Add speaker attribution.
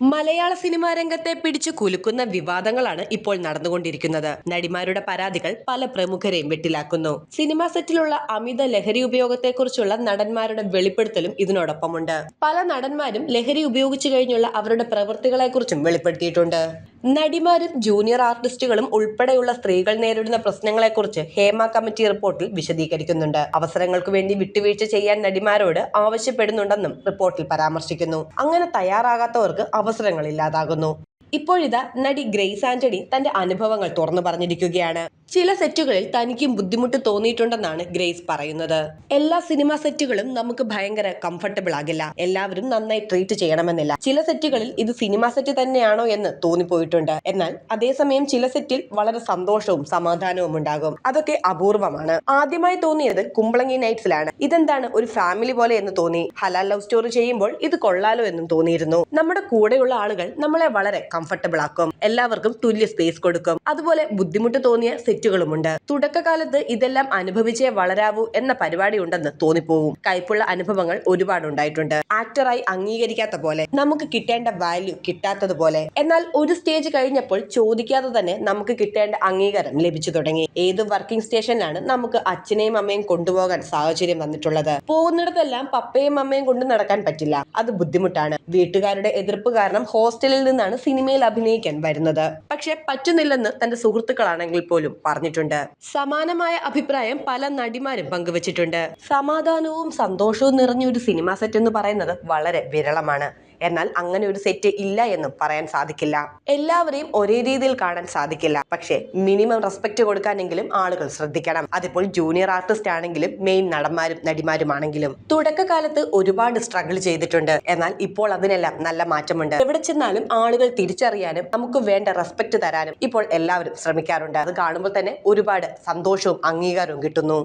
Speaker 1: മലയാള cinema രംഗത്തെ പിടിച്ചു കുലുക്കുന്ന വിവാദങ്ങളാണ് ഇപ്പോൾ നടന്നുകൊണ്ടിരിക്കുന്നത്. നടിമാരുടെ പരാതികൾ പല പ്രമുഖരെയും വെട്ടിലാക്കുന്നു. സിനിമാ സെറ്റിലുള്ള അമിത ലഹരി ഉപയോഗത്തെക്കുറിച്ചുള്ള നടന്മാരുടെ വെളിപ്പെടുത്തലും ഇതിനോടൊപ്പമുണ്ട്. പല നടന്മാരും ലഹരി ഉപയോഗിച്ചു കഴിഞ്ഞുള്ള അവരുടെ പ്രവൃത്തികളെക്കുറിച്ചും വെളിപ്പെടുത്തിയിട്ടുണ്ട്. നടിമാരും ജൂനിയർ ആർട്ടിസ്റ്റുകളും ഉൾപ്പെടെയുള്ള സ്ത്രീകൾ നേരിടുന്ന പ്രശ്നങ്ങളെക്കുറിച്ച് ഹേമ കമ്മിറ്റി റിപ്പോർട്ടിൽ വിശദീകരിക്കുന്നുണ്ട്. അവസരങ്ങൾക്ക് വേണ്ടി വിട്ടുവീഴ്ച ചെയ്യാൻ നടിമാരോട് ആവശ്യപ്പെടുന്നുണ്ടെന്നും റിപ്പോർട്ടിൽ പരാമർശിക്കുന്നു. അങ്ങനെ തയ്യാറാകാത്തവർക്ക് അവസരങ്ങൾ ഇല്ലാതാകുന്നു. ഇപ്പോഴിതാ നടി ഗ്രേസ് ആന്റണി തന്റെ അനുഭവങ്ങൾ തുറന്നു പറഞ്ഞിരിക്കുകയാണ്. ചില സെറ്റുകളിൽ തനിക്കും ബുദ്ധിമുട്ട് തോന്നിയിട്ടുണ്ടെന്നാണ് ഗ്രേസ് പറയുന്നത്. എല്ലാ സിനിമാ സെറ്റുകളും നമുക്ക് ഭയങ്കര കംഫർട്ടബിൾ ആകില്ല. എല്ലാവരും നന്നായി ട്രീറ്റ് ചെയ്യണമെന്നില്ല. ചില സെറ്റുകളിൽ ഇത് സിനിമാ സെറ്റ് തന്നെയാണോ എന്ന് തോന്നിപ്പോയിട്ടുണ്ട്. എന്നാൽ അതേസമയം ചില സെറ്റിൽ വളരെ സന്തോഷവും സമാധാനവും ഉണ്ടാകും. അതൊക്കെ അപൂർവമാണ്. ആദ്യമായി തോന്നിയത് കുമ്പളങ്ങി നൈറ്റ്സിലാണ് ഇതെന്താണ് ഒരു ഫാമിലി പോലെ എന്ന് തോന്നി. ഹലാൽ ലവ് സ്റ്റോറി ചെയ്യുമ്പോൾ ഇത് കൊള്ളാലോ എന്നും തോന്നിയിരുന്നു. നമ്മുടെ കൂടെയുള്ള ആളുകൾ നമ്മളെ വളരെ കംഫർട്ടബിൾ ആക്കും. എല്ലാവർക്കും തുല്യ സ്പേസ് കൊടുക്കും. അതുപോലെ ബുദ്ധിമുട്ട് തോന്നിയ സെറ്റുകളുമുണ്ട്. തുടക്കകാലത്ത് ഇതെല്ലാം അനുഭവിച്ചേ വളരാവൂ എന്ന പരിപാടി ഉണ്ടെന്ന് തോന്നിപ്പോവും. കൈപ്പുള്ള അനുഭവങ്ങൾ ഒരുപാട് ഉണ്ടായിട്ടുണ്ട്. ആക്ടറായി അംഗീകരിക്കാത്ത പോലെ നമുക്ക് കിട്ടേണ്ട വാല്യൂ കിട്ടാത്തതുപോലെ എന്നാൽ ഒരു സ്റ്റേജ് കഴിഞ്ഞപ്പോൾ ചോദിക്കാതെ തന്നെ നമുക്ക് കിട്ടേണ്ട അംഗീകാരം ലഭിച്ചു തുടങ്ങി. ഏത് വർക്കിംഗ് സ്റ്റേഷനിലാണ് നമുക്ക് അച്ഛനെയും അമ്മയും കൊണ്ടുപോകാൻ സാഹചര്യം വന്നിട്ടുള്ളത്? പോകുന്നിടത്തെല്ലാം പപ്പയും അമ്മയും കൊണ്ട് നടക്കാൻ പറ്റില്ല. അത് ബുദ്ധിമുട്ടാണ്. വീട്ടുകാരുടെ എതിർപ്പ് കാരണം ഹോസ്റ്റലിൽ നിന്നാണ് സിനിമയിൽ അഭിനയിക്കാൻ വരുന്നത്. പക്ഷെ പറ്റുന്നില്ലെന്ന് തന്റെ സുഹൃത്തുക്കളാണെങ്കിൽ പോലും പറഞ്ഞിട്ടുണ്ട്. സമാനമായ അഭിപ്രായം പല നടിമാരും പങ്കുവച്ചിട്ടുണ്ട്. സമാധാനവും സന്തോഷവും നിറഞ്ഞ ഒരു സിനിമ സെറ്റ് എന്ന് പറയുന്നത് വളരെ വിരളമാണ്. എന്നാൽ അങ്ങനെ ഒരു സെറ്റ് ഇല്ല എന്നും പറയാൻ സാധിക്കില്ല. എല്ലാവരെയും ഒരേ രീതിയിൽ കാണാൻ സാധിക്കില്ല. പക്ഷേ മിനിമം റെസ്പെക്ട് കൊടുക്കാനെങ്കിലും ആളുകൾ ശ്രദ്ധിക്കണം. അതിപ്പോൾ ജൂനിയർ ആർട്ടിസ്റ്റ് ആണെങ്കിലും മെയിൻ നടന്മാരും നടിമാരുമാണെങ്കിലും. തുടക്കകാലത്ത് ഒരുപാട് സ്ട്രഗിൾ ചെയ്തിട്ടുണ്ട്. എന്നാൽ ഇപ്പോൾ അതിനെല്ലാം നല്ല മാറ്റമുണ്ട്. എവിടെ ചെന്നാലും ആളുകൾ തിരിച്ചറിയാനും നമുക്ക് വേണ്ട റെസ്പെക്ട് തരാനും ഇപ്പോൾ എല്ലാവരും ശ്രമിക്കാറുണ്ട്. അത് കാണുമ്പോൾ തന്നെ ഒരുപാട് സന്തോഷവും അംഗീകാരവും കിട്ടുന്നു.